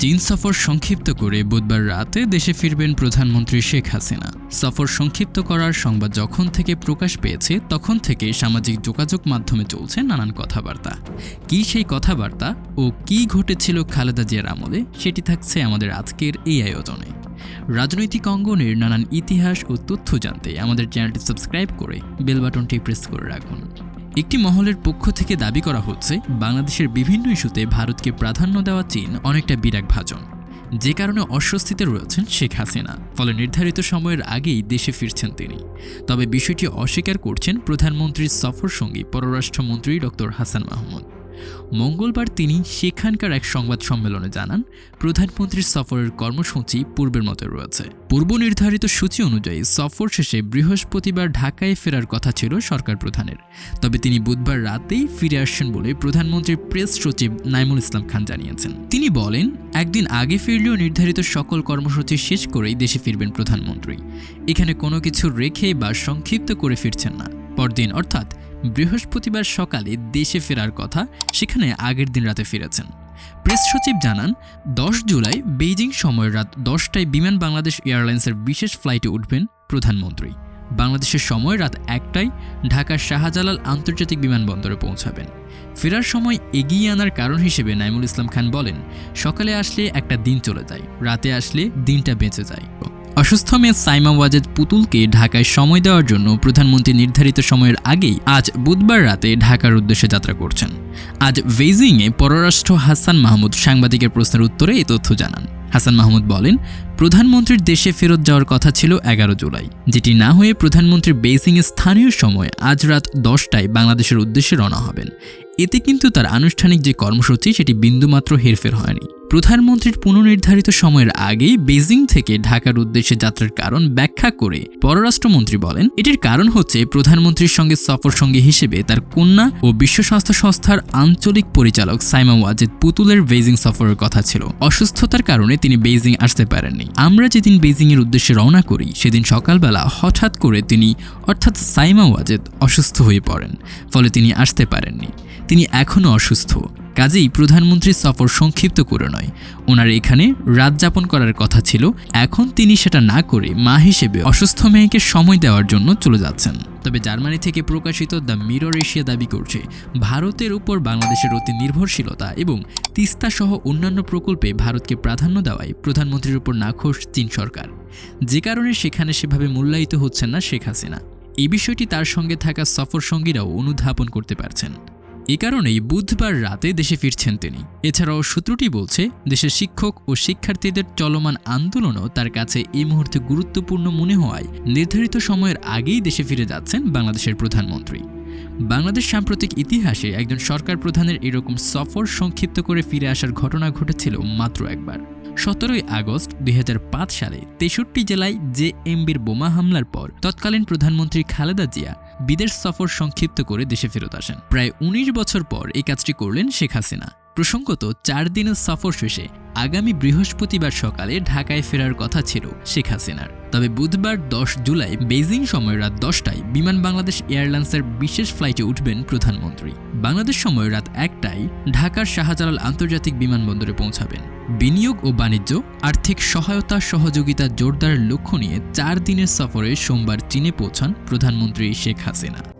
চীন সফর সংক্ষিপ্ত করে বুধবার রাতে দেশে ফিরবেন প্রধানমন্ত্রী শেখ হাসিনা। সফর সংক্ষিপ্ত করার সংবাদ যখন থেকে প্রকাশ পেয়েছে, তখন থেকে সামাজিক যোগাযোগ মাধ্যমে চলছে নানান কথাবার্তা। কী সেই কথাবার্তা ও কী ঘটেছিল খালেদা জিয়ার আমলে, সেটি থাকছে আমাদের আজকের এই আয়োজনে। রাজনৈতিক অঙ্গনের নানান ইতিহাস ও তথ্য জানতে আমাদের চ্যানেলটি সাবস্ক্রাইব করে বেল বাটনটি প্রেস করে রাখুন। একটি মহলের পক্ষ থেকে দাবি করা হচ্ছে, বাংলাদেশের বিভিন্ন ইস্যুতে ভারতকে প্রাধান্য দেওয়া চীন অনেকটা বিরাট ভাজন যে কারণে অস্বস্তিতে রয়েছেন শেখ হাসিনা। ফলে নির্ধারিত সময়ের আগেই দেশে ফিরছেন তিনি। তবে বিষয়টি অস্বীকার করছেন প্রধানমন্ত্রীর সফর সঙ্গী পররাষ্ট্রমন্ত্রী ডক্টর হাসান মাহমুদ। মঙ্গলবার তিনি সেখানকার এক সংবাদ সম্মেলনে জানান, প্রধানমন্ত্রীর সফরের কর্মসূচি পূর্বের মতো রয়েছে। পূর্ব নির্ধারিত সূচি অনুযায়ী সফর শেষে বৃহস্পতিবার ঢাকায় ফেরার কথা ছিল সরকার প্রধানের। তবে তিনি বুধবার রাতেই ফিরে আসছেন বলে প্রধানমন্ত্রীর প্রেস সচিব নাইমুল ইসলাম খান জানিয়েছেন। তিনি বলেন, একদিন আগে ফিরলেও নির্ধারিত সকল কর্মসূচি শেষ করেই দেশে ফিরবেন প্রধানমন্ত্রী। এখানে কোনো কিছু রেখে বা সংক্ষিপ্ত করে ফিরছেন না। পরদিন, অর্থাৎ বৃহস্পতিবার সকালে দেশে ফেরার কথা সেখানে আগের দিন রাতে ফিরেছেন। প্রেস সচিব জানান, দশ জুলাই বেইজিং সময় রাত দশটায় বিমান বাংলাদেশ এয়ারলাইন্সের বিশেষ ফ্লাইটে উঠবেন প্রধানমন্ত্রী। বাংলাদেশের সময় রাত একটায় ঢাকার শাহজালাল আন্তর্জাতিক বিমানবন্দরে পৌঁছাবেন। ফেরার সময় এগিয়ে আনার কারণ হিসেবে নাইমুল ইসলাম খান বলেন, সকালে আসলে একটা দিন চলে যায়, রাতে আসলে দিনটা বেঁচে যায়। অসুস্থ মেয়ে সাইমা ওয়াজেদ পুতুলকে ঢাকায় সময় দেওয়ার জন্য প্রধানমন্ত্রী নির্ধারিত সময়ের আগেই আজ বুধবার রাতে ঢাকার উদ্দেশ্যে যাত্রা করছেন। আজ বেইজিংয়ে পররাষ্ট্র হাসান মাহমুদ সাংবাদিকের প্রশ্নের উত্তরে এই তথ্য জানান। হাসান মাহমুদ বলেন, প্রধানমন্ত্রীর দেশে ফেরত যাওয়ার কথা ছিল এগারো জুলাই। যেটি না হয়ে প্রধানমন্ত্রী বেইজিংয়ে স্থানীয় সময় আজ রাত দশটায় বাংলাদেশের উদ্দেশ্যে রওনা হবেন। এতে কিন্তু তার আনুষ্ঠানিক যে কর্মসূচি, সেটি বিন্দুমাত্র হেরফের হয়নি। প্রধানমন্ত্রীর পুনর্নির্ধারিত সময়ের আগেই বেজিং থেকে ঢাকার উদ্দেশ্যে যাত্রার কারণ ব্যাখ্যা করে পররাষ্ট্রমন্ত্রী বলেন, এটির কারণ হচ্ছে প্রধানমন্ত্রীর সঙ্গে সফর সঙ্গী হিসেবে তার কন্যা ও বিশ্ব স্বাস্থ্য সংস্থার আঞ্চলিক পরিচালক সাইমা ওয়াজেদ পুতুলের বেজিং সফরের কথা ছিল। অসুস্থতার কারণে তিনি বেজিং আসতে পারেননি। আমরা যেদিন বেজিং এর উদ্দেশ্যে রওনা করি, সেদিন সকালবেলা হঠাৎ করে তিনি, অর্থাৎ সাইমা ওয়াজেদ, অসুস্থ হয়ে পড়েন, ফলে তিনি আসতে পারেননি। তিনি এখনও অসুস্থ। কাজেই প্রধানমন্ত্রীর সফর সংক্ষিপ্ত করে নয়। ওনার এখানে রাত যাপন করার কথা ছিল। এখন তিনি সেটা না করে মা হিসেবে অসুস্থ মেয়েকে সময় দেওয়ার জন্য চলে যাচ্ছেন। তবে জার্মানি থেকে প্রকাশিত দ্য মিরর এশিয়া দাবি করছে, ভারতের উপর বাংলাদেশের অতি নির্ভরশীলতা এবং তিস্তা সহ অন্যান্য প্রকল্পে ভারতকে প্রাধান্য দেওয়ায় প্রধানমন্ত্রীর উপর নাখোশ চীন সরকার। যে কারণে সেখানে সেভাবে মূল্যায়িত হচ্ছেন না শেখ হাসিনা। এই বিষয়টি তার সঙ্গে থাকা সফর সঙ্গীরাও অনুধাবন করতে পারছেন। এ কারণেই বুধবার রাতে দেশে ফিরছেন তিনি। এছাড়াও সূত্রটি বলছে, দেশের শিক্ষক ও শিক্ষার্থীদের চলমান আন্দোলনও তার কাছে এই মুহূর্তে গুরুত্বপূর্ণ মনে হওয়ায় নির্ধারিত সময়ের আগেই দেশে ফিরে যাচ্ছেন বাংলাদেশের প্রধানমন্ত্রী। বাংলাদেশ সাম্প্রতিক ইতিহাসে একজন সরকার প্রধানের এরকম সফর সংক্ষিপ্ত করে ফিরে আসার ঘটনা ঘটেছিল মাত্র একবার। সতেরোই আগস্ট দুই হাজার পাঁচ সালে তেষট্টি জেলায় জে এমবির বোমা হামলার পর তৎকালীন প্রধানমন্ত্রী খালেদা জিয়া বিদেশ সফর সংক্ষিপ্ত করে দেশে ফেরত আসেন। প্রায় ১৯ বছর পর এই কাজটি করলেন শেখ হাসিনা। প্রসঙ্গত চার দিনের সফর শেষে আগামী বৃহস্পতিবার সকালে ঢাকায় ফেরার কথা ছিল শেখ হাসিনার। তবে বুধবার দশ জুলাই বেজিং সময় রাত দশটায় বিমান বাংলাদেশ এয়ারলাইন্সের বিশেষ ফ্লাইটে উঠবেন প্রধানমন্ত্রী। বাংলাদেশ সময় রাত একটায় ঢাকার শাহজালাল আন্তর্জাতিক বিমানবন্দরে পৌঁছাবেন। বিনিয়োগ ও বাণিজ্য, আর্থিক সহায়তা, সহযোগিতা, জোরদার লক্ষ্য নিয়ে চার দিনের সফরে সোমবার চীনে পৌঁছান প্রধানমন্ত্রী শেখ হাসিনা।